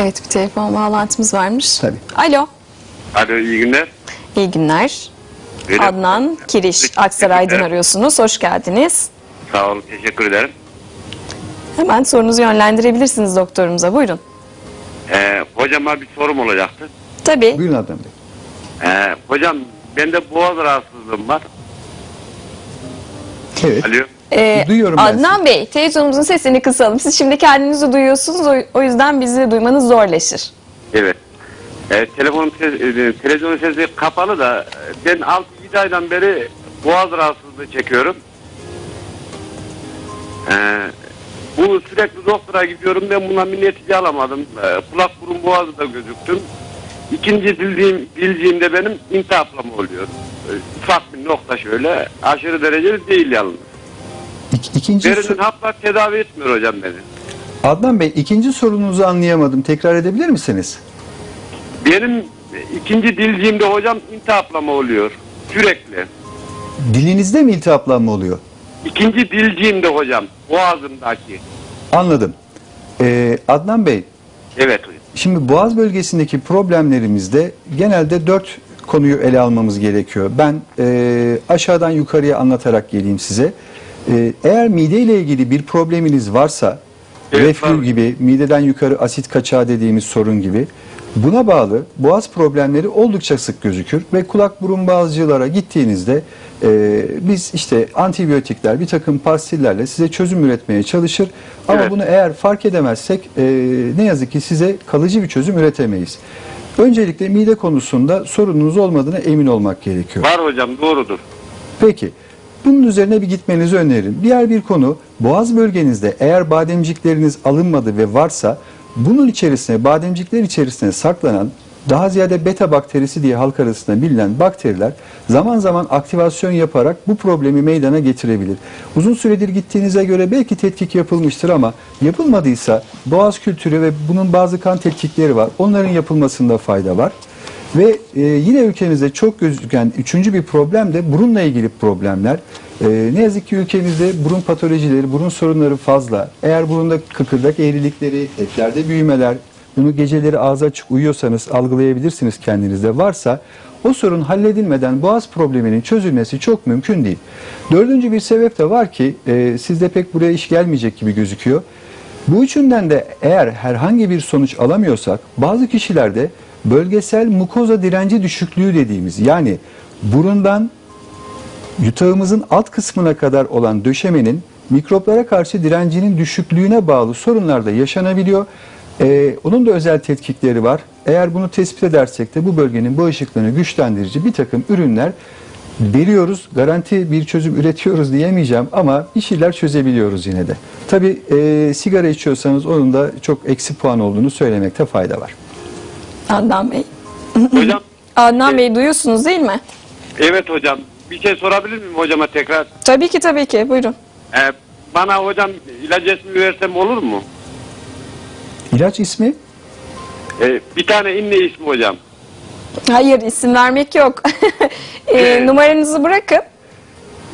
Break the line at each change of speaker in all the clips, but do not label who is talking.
Evet bir telefon bağlantımız varmış.
Tabii.
Alo.
Alo iyi günler.
İyi günler.
Öyle-
Adnan Kiriş Aksaray'dan arıyorsunuz. Hoş geldiniz.
Sağ olun teşekkür ederim.
Hemen sorunuzu yönlendirebilirsiniz doktorumuza. Buyurun.
Ee, hocama bir sorum olacaktı.
Tabii.
Buyurun Adnan Bey.
Ee, hocam bende boğaz rahatsızlığım var.
Evet.
Alo.
Ee,
Duyuyorum ben
Adnan Bey, televizyonumuzun sesini kısalım. Siz şimdi kendinizi duyuyorsunuz. O, o yüzden bizi de duymanız zorlaşır.
Evet. Ee, telefonum ses, e, televizyonun sesi kapalı da e, ben 6-7 aydan beri boğaz rahatsızlığı çekiyorum. Ee, bu sürekli doktora gidiyorum ben bundan bir netice alamadım. Ee, kulak burun boğazı da gözüktüm. İkinci bildiğim, bildiğimde benim intihaplama oluyor. Ee, ufak bir nokta şöyle aşırı dereceli değil yalnız.
İk, ikinci
Verilen haplar tedavi etmiyor hocam beni.
Adnan Bey ikinci sorunuzu anlayamadım. Tekrar edebilir misiniz?
Benim ikinci dilciğimde hocam intihaplama oluyor. Sürekli.
Dilinizde mi iltihaplanma oluyor?
İkinci dilciğimde hocam. Boğazımdaki.
Anladım. Ee, Adnan Bey,
Evet hocam.
şimdi boğaz bölgesindeki problemlerimizde genelde dört konuyu ele almamız gerekiyor. Ben e, aşağıdan yukarıya anlatarak geleyim size. E, eğer mide ile ilgili bir probleminiz varsa,
Evet,
reflü
var.
gibi, mideden yukarı asit kaçağı dediğimiz sorun gibi, buna bağlı boğaz problemleri oldukça sık gözükür ve kulak burun boğazcılara gittiğinizde e, biz işte antibiyotikler, bir takım pastillerle size çözüm üretmeye çalışır. Ama
Evet.
bunu eğer fark edemezsek e, ne yazık ki size kalıcı bir çözüm üretemeyiz. Öncelikle mide konusunda sorununuz olmadığına emin olmak gerekiyor.
Var hocam doğrudur.
Peki. Bunun üzerine bir gitmenizi öneririm. Diğer bir konu boğaz bölgenizde eğer bademcikleriniz alınmadı ve varsa bunun içerisine bademcikler içerisine saklanan daha ziyade beta bakterisi diye halk arasında bilinen bakteriler zaman zaman aktivasyon yaparak bu problemi meydana getirebilir. Uzun süredir gittiğinize göre belki tetkik yapılmıştır ama yapılmadıysa boğaz kültürü ve bunun bazı kan tetkikleri var. Onların yapılmasında fayda var. Ve e, yine ülkemizde çok gözüken üçüncü bir problem de burunla ilgili problemler. E, ne yazık ki ülkemizde burun patolojileri, burun sorunları fazla. Eğer burunda kıkırdak eğrilikleri, etlerde büyümeler, bunu geceleri ağzı açık uyuyorsanız algılayabilirsiniz kendinizde varsa o sorun halledilmeden boğaz probleminin çözülmesi çok mümkün değil. Dördüncü bir sebep de var ki e, sizde pek buraya iş gelmeyecek gibi gözüküyor. Bu üçünden de eğer herhangi bir sonuç alamıyorsak bazı kişilerde bölgesel mukoza direnci düşüklüğü dediğimiz yani burundan yutağımızın alt kısmına kadar olan döşemenin mikroplara karşı direncinin düşüklüğüne bağlı sorunlar da yaşanabiliyor. Ee, onun da özel tetkikleri var. Eğer bunu tespit edersek de bu bölgenin bağışıklığını güçlendirici bir takım ürünler veriyoruz. Garanti bir çözüm üretiyoruz diyemeyeceğim ama bir şeyler çözebiliyoruz yine de. Tabii e, sigara içiyorsanız onun da çok eksi puan olduğunu söylemekte fayda var.
Adnan Bey.
Hocam
Adnan Bey duyuyorsunuz değil mi?
evet hocam. Bir şey sorabilir miyim hocama tekrar?
Tabii ki tabii ki. Buyurun.
Ee, bana hocam ilaç ismi versem olur mu?
İlaç ismi?
Ee, bir tane inne ismi hocam.
Hayır isim vermek yok. Ee,
Evet.
numaranızı bırakın.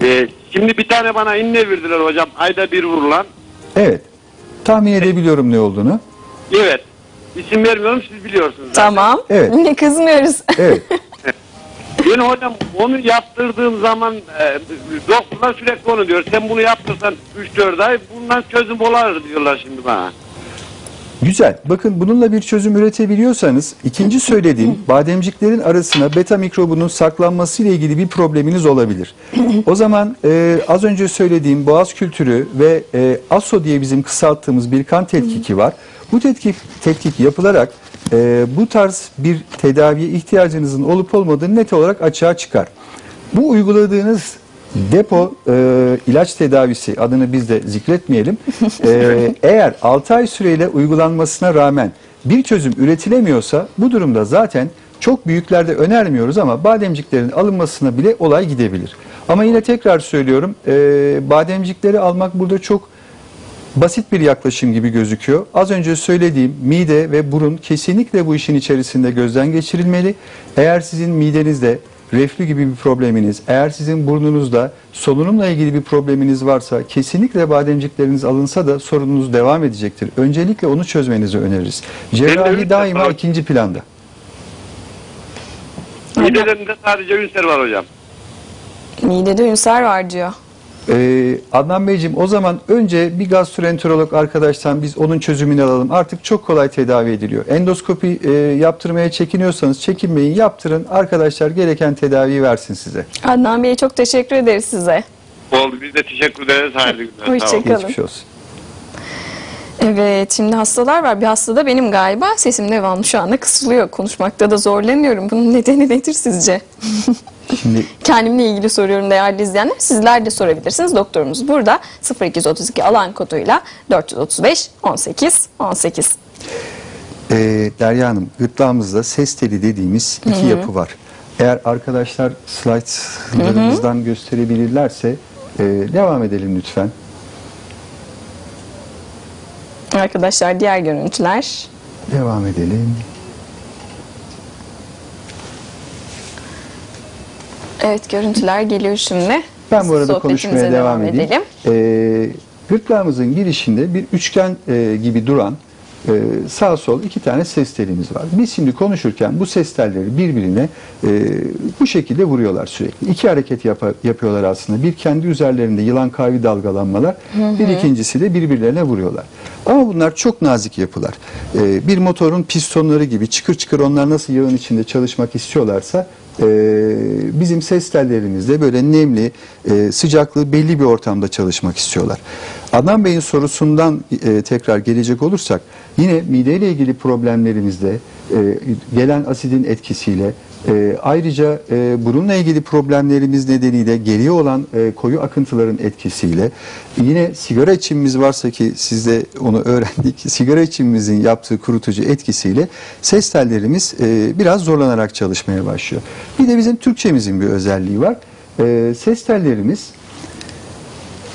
Ee, şimdi bir tane bana inne verdiler hocam. Ayda bir vurulan.
Evet. Tahmin edebiliyorum ne olduğunu.
Evet. İsim vermiyorum siz biliyorsunuz. zaten.
Tamam.
Evet.
Ne kızmıyoruz.
Evet.
Ben hocam onu yaptırdığım zaman e, doktorlar sürekli onu diyor. Sen bunu yaptırsan 3-4 ay bundan çözüm olar diyorlar şimdi bana.
Güzel. Bakın bununla bir çözüm üretebiliyorsanız ikinci söylediğim bademciklerin arasına beta mikrobunun saklanması ile ilgili bir probleminiz olabilir. O zaman e, az önce söylediğim boğaz kültürü ve e, ASO diye bizim kısalttığımız bir kan tetkiki var. Bu tetkik, tetkik yapılarak e, bu tarz bir tedaviye ihtiyacınızın olup olmadığını net olarak açığa çıkar. Bu uyguladığınız depo e, ilaç tedavisi adını biz de zikretmeyelim. E, eğer 6 ay süreyle uygulanmasına rağmen bir çözüm üretilemiyorsa bu durumda zaten çok büyüklerde önermiyoruz ama bademciklerin alınmasına bile olay gidebilir. Ama yine tekrar söylüyorum e, bademcikleri almak burada çok basit bir yaklaşım gibi gözüküyor. Az önce söylediğim mide ve burun kesinlikle bu işin içerisinde gözden geçirilmeli. Eğer sizin midenizde reflü gibi bir probleminiz, eğer sizin burnunuzda solunumla ilgili bir probleminiz varsa kesinlikle bademcikleriniz alınsa da sorununuz devam edecektir. Öncelikle onu çözmenizi öneririz. Cerrahi daima
var.
ikinci planda.
Midelerinde sadece ülser var hocam.
Midede ünser var diyor.
Ee, Adnan Beyciğim o zaman önce bir gastroenterolog arkadaştan biz onun çözümünü alalım. Artık çok kolay tedavi ediliyor. Endoskopi e, yaptırmaya çekiniyorsanız çekinmeyin yaptırın. Arkadaşlar gereken tedaviyi versin size.
Adnan Bey çok teşekkür ederiz size.
Oldu. Biz de teşekkür ederiz. Hayırlı günler.
Hoşçakalın.
Geçmiş olsun.
Evet şimdi hastalar var. Bir hasta da benim galiba. Sesim devamlı şu anda kısılıyor. Konuşmakta da zorlanıyorum. Bunun nedeni nedir sizce?
Şimdi
Kendimle ilgili soruyorum değerli izleyenler. Sizler de sorabilirsiniz. Doktorumuz burada 0232 alan koduyla 435 18 18.
e, Derya Hanım gırtlağımızda ses teli dediğimiz iki yapı var. Eğer arkadaşlar slaytlarımızdan gösterebilirlerse e, devam edelim lütfen.
Arkadaşlar diğer görüntüler.
Devam edelim.
Evet görüntüler geliyor şimdi.
Ben bu arada konuşmaya devam edeyim. Ee, gırtlağımızın girişinde bir üçgen e, gibi duran e, sağ sol iki tane ses telimiz var. Biz şimdi konuşurken bu ses telleri birbirine e, bu şekilde vuruyorlar sürekli. İki hareket yapa- yapıyorlar aslında. Bir kendi üzerlerinde yılan kavi dalgalanmalar, bir ikincisi de birbirlerine vuruyorlar. Ama bunlar çok nazik yapılar. E, bir motorun pistonları gibi çıkır çıkır onlar nasıl yağın içinde çalışmak istiyorlarsa e, bizim ses tellerimizde böyle nemli, e, sıcaklığı belli bir ortamda çalışmak istiyorlar. Adnan Bey'in sorusundan e, tekrar gelecek olursak yine mideyle ilgili problemlerimizde e, gelen asidin etkisiyle e, ayrıca e, burunla ilgili problemlerimiz nedeniyle geriye olan e, koyu akıntıların etkisiyle yine sigara içimimiz varsa ki siz de onu öğrendik sigara içimimizin yaptığı kurutucu etkisiyle ses tellerimiz e, biraz zorlanarak çalışmaya başlıyor. Bir de bizim Türkçemizin bir özelliği var. E, ses tellerimiz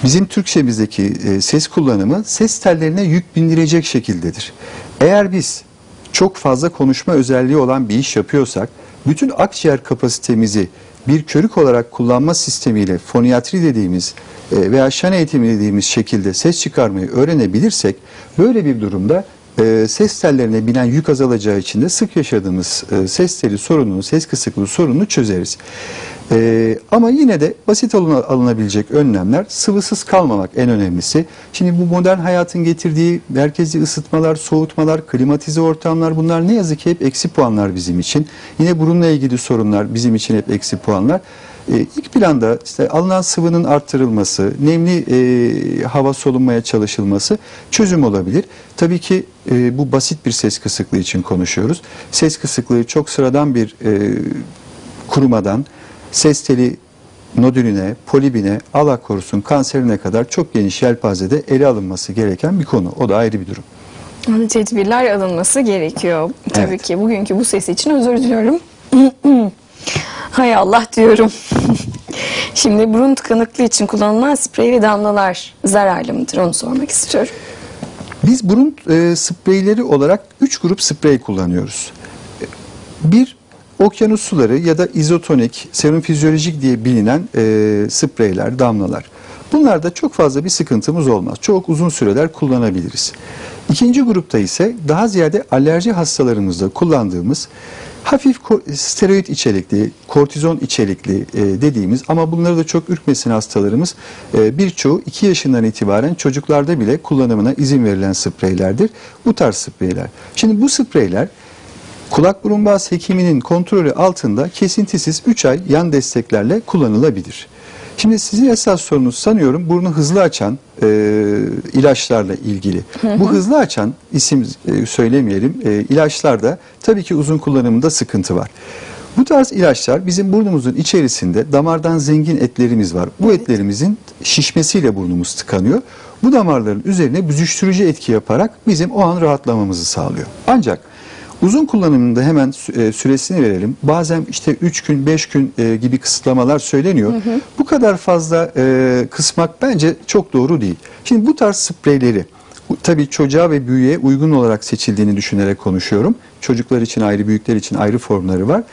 Bizim Türkçemizdeki e, ses kullanımı ses tellerine yük bindirecek şekildedir. Eğer biz çok fazla konuşma özelliği olan bir iş yapıyorsak, bütün akciğer kapasitemizi bir körük olarak kullanma sistemiyle foniyatri dediğimiz e, veya şan eğitimi dediğimiz şekilde ses çıkarmayı öğrenebilirsek, böyle bir durumda e, ses tellerine binen yük azalacağı için de sık yaşadığımız e, ses teli sorununu, ses kısıklığı sorununu çözeriz. E, ama yine de basit alına- alınabilecek önlemler sıvısız kalmamak en önemlisi. Şimdi bu modern hayatın getirdiği merkezi ısıtmalar, soğutmalar, klimatize ortamlar bunlar ne yazık ki hep eksi puanlar bizim için. Yine burunla ilgili sorunlar bizim için hep eksi puanlar. E, ilk planda işte alınan sıvının arttırılması, nemli e, hava solunmaya çalışılması çözüm olabilir. Tabii ki e, bu basit bir ses kısıklığı için konuşuyoruz. Ses kısıklığı çok sıradan bir e, kurumadan ses teli nodülüne, polibine, Allah korusun kanserine kadar çok geniş yelpazede ele alınması gereken bir konu. O da ayrı bir durum.
Tedbirler alınması gerekiyor. Tabii
Evet.
ki bugünkü bu ses için özür diliyorum. Hay Allah diyorum. Şimdi burun tıkanıklığı için kullanılan sprey ve damlalar zararlı mıdır onu sormak istiyorum.
Biz burun e, spreyleri olarak 3 grup sprey kullanıyoruz. Bir, okyanus suları ya da izotonik, serum fizyolojik diye bilinen e, spreyler, damlalar. Bunlarda çok fazla bir sıkıntımız olmaz. Çok uzun süreler kullanabiliriz. İkinci grupta ise daha ziyade alerji hastalarımızda kullandığımız hafif steroid içerikli, kortizon içerikli e, dediğimiz ama bunları da çok ürkmesin hastalarımız e, birçoğu 2 yaşından itibaren çocuklarda bile kullanımına izin verilen spreylerdir. Bu tarz spreyler. Şimdi bu spreyler kulak burun boğaz hekiminin kontrolü altında kesintisiz 3 ay yan desteklerle kullanılabilir. Şimdi sizin esas sorunuz sanıyorum burnu hızlı açan e, ilaçlarla ilgili. Bu hızlı açan isim e, söylemeyelim e, ilaçlarda tabii ki uzun kullanımında sıkıntı var. Bu tarz ilaçlar bizim burnumuzun içerisinde damardan zengin etlerimiz var. Bu etlerimizin şişmesiyle burnumuz tıkanıyor. Bu damarların üzerine büzüştürücü etki yaparak bizim o an rahatlamamızı sağlıyor. Ancak Uzun kullanımında hemen e, süresini verelim. Bazen işte 3 gün 5 gün e, gibi kısıtlamalar söyleniyor. Bu kadar fazla e, kısmak bence çok doğru değil. Şimdi bu tarz spreyleri tabii çocuğa ve büyüğe uygun olarak seçildiğini düşünerek konuşuyorum. Çocuklar için ayrı, büyükler için ayrı formları var.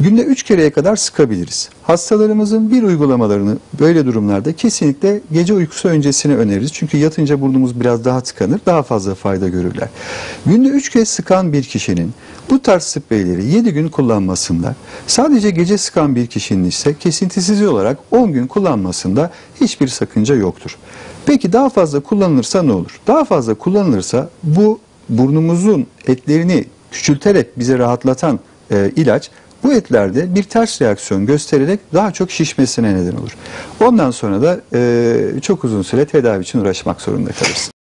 Günde 3 kereye kadar sıkabiliriz. Hastalarımızın bir uygulamalarını böyle durumlarda kesinlikle gece uykusu öncesine öneririz. Çünkü yatınca burnumuz biraz daha tıkanır, daha fazla fayda görürler. Günde 3 kez sıkan bir kişinin bu tarz spreyleri 7 gün kullanmasında, sadece gece sıkan bir kişinin ise kesintisiz olarak 10 gün kullanmasında hiçbir sakınca yoktur. Peki daha fazla kullanılırsa ne olur? Daha fazla kullanılırsa bu burnumuzun etlerini küçülterek bize rahatlatan e, ilaç bu etlerde bir ters reaksiyon göstererek daha çok şişmesine neden olur. Ondan sonra da e, çok uzun süre tedavi için uğraşmak zorunda kalırız.